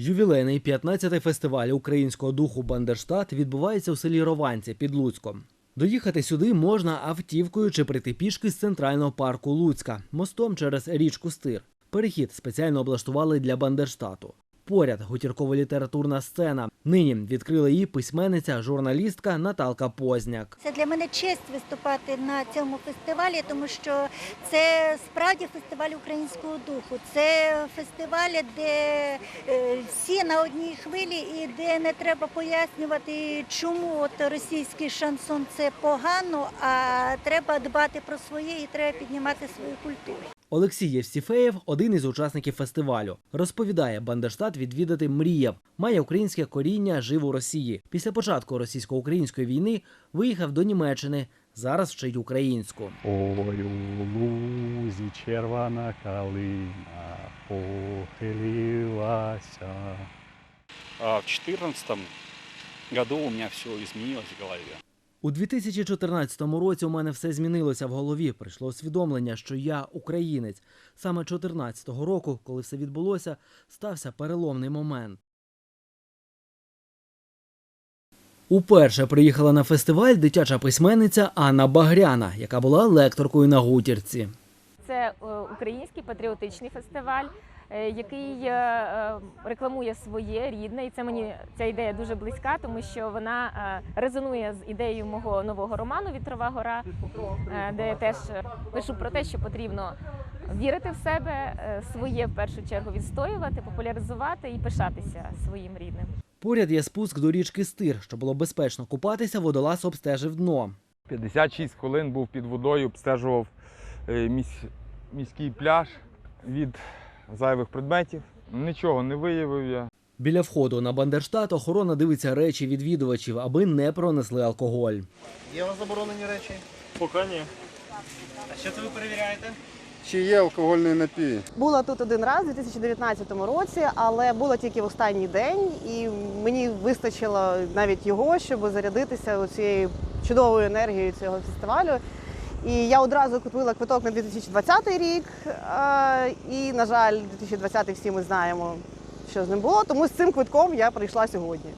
Ювілейний 15-й фестиваль українського духу Бандерштат відбувається у селі Рованці під Луцьком. Доїхати сюди можна автівкою чи прийти пішки з центрального парку Луцька, мостом через річку Стир. Перехід спеціально облаштували для Бандерштату. Поряд гутірково-літературна сцена. Нині відкрила її письменниця, журналістка Наталка Позняк. Це для мене честь виступати на цьому фестивалі, тому що це справді фестиваль українського духу. Це фестиваль, де е, всі на одній хвилі і де не треба пояснювати, чому от російський шансон це погано, а треба дбати про своє і треба піднімати свою культуру. Олексій Євсіфеєв один із учасників фестивалю. Розповідає, Бандерштат відвідати мріяв. Має українське коріння, жив у Росії. Після початку російсько-української війни виїхав до Німеччини. Зараз вчить українську. Ой, у лузі червона калина похилилася. А в 2014 году у меня все изменилось в голове. У 2014 році у мене все змінилося в голові. Прийшло усвідомлення, що я українець. Саме 2014 року, коли все відбулося, стався переломний момент. Уперше приїхала на фестиваль дитяча письменниця Анна Багряна, яка була лекторкою на гутірці. Це е, український патріотичний фестиваль, який е, е, рекламує своє рідне, і це мені ця ідея дуже близька, тому що вона е, резонує з ідеєю мого нового роману Вітрова гора, е, де я теж е, пишу про те, що потрібно вірити в себе, е, своє в першу чергу відстоювати, популяризувати і пишатися своїм рідним. Поряд є спуск до річки Стир, щоб було безпечно купатися, водолаз обстежив дно. 56 хвилин був під водою, обстежував е, місь, міський пляж від зайвих предметів. Нічого не виявив я. Біля входу на Бандерштат охорона дивиться речі відвідувачів, аби не пронесли алкоголь. Є у вас заборонені речі? Пока нет. А що це ви перевіряєте? Чи є алкогольний напій? Була тут один раз у 2019 році, але була тільки в останній день, і мені вистачило навіть його, щоб зарядитися цією чудовою енергією цього фестивалю. І я одразу купила квиток на 2020 рік. е, І, на жаль, 2020 всі ми знаємо, що з ним було. Тому з цим квитком я прийшла сьогодні.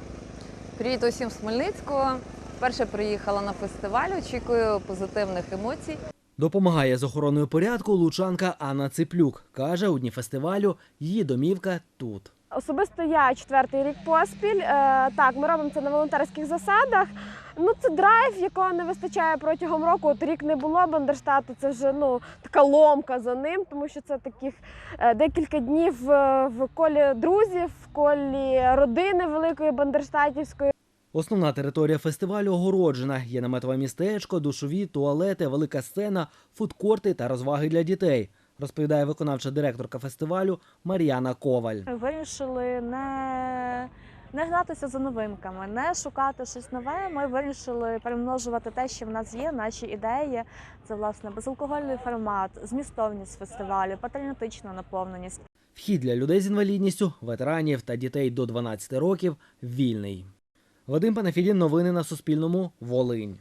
Привіт усім з Хмельницького. Вперше приїхала на фестиваль. Очікую позитивних емоцій. Допомагає з охороною порядку лучанка Анна Циплюк. Каже, у дні фестивалю її домівка тут. Особисто я четвертий рік поспіль. Е, так, ми робимо це на волонтерських засадах. Ну, це драйв, якого не вистачає протягом року. От рік не було Бандерштату. Це вже ну така ломка за ним, тому що це таких е, декілька днів е, в колі друзів, в колі родини великої Бандерштатівської. Основна територія фестивалю огороджена. Є наметове містечко, душові, туалети, велика сцена, фудкорти та розваги для дітей. Розповідає виконавча директорка фестивалю Мар'яна Коваль. Вирішили не, не гнатися за новинками, не шукати щось нове. Ми вирішили перемножувати те, що в нас є, наші ідеї. Це власне безалкогольний формат, змістовність фестивалю, патріотична наповненість. Вхід для людей з інвалідністю, ветеранів та дітей до 12 років вільний. Вадим Панафідін. Новини на Суспільному. Волинь.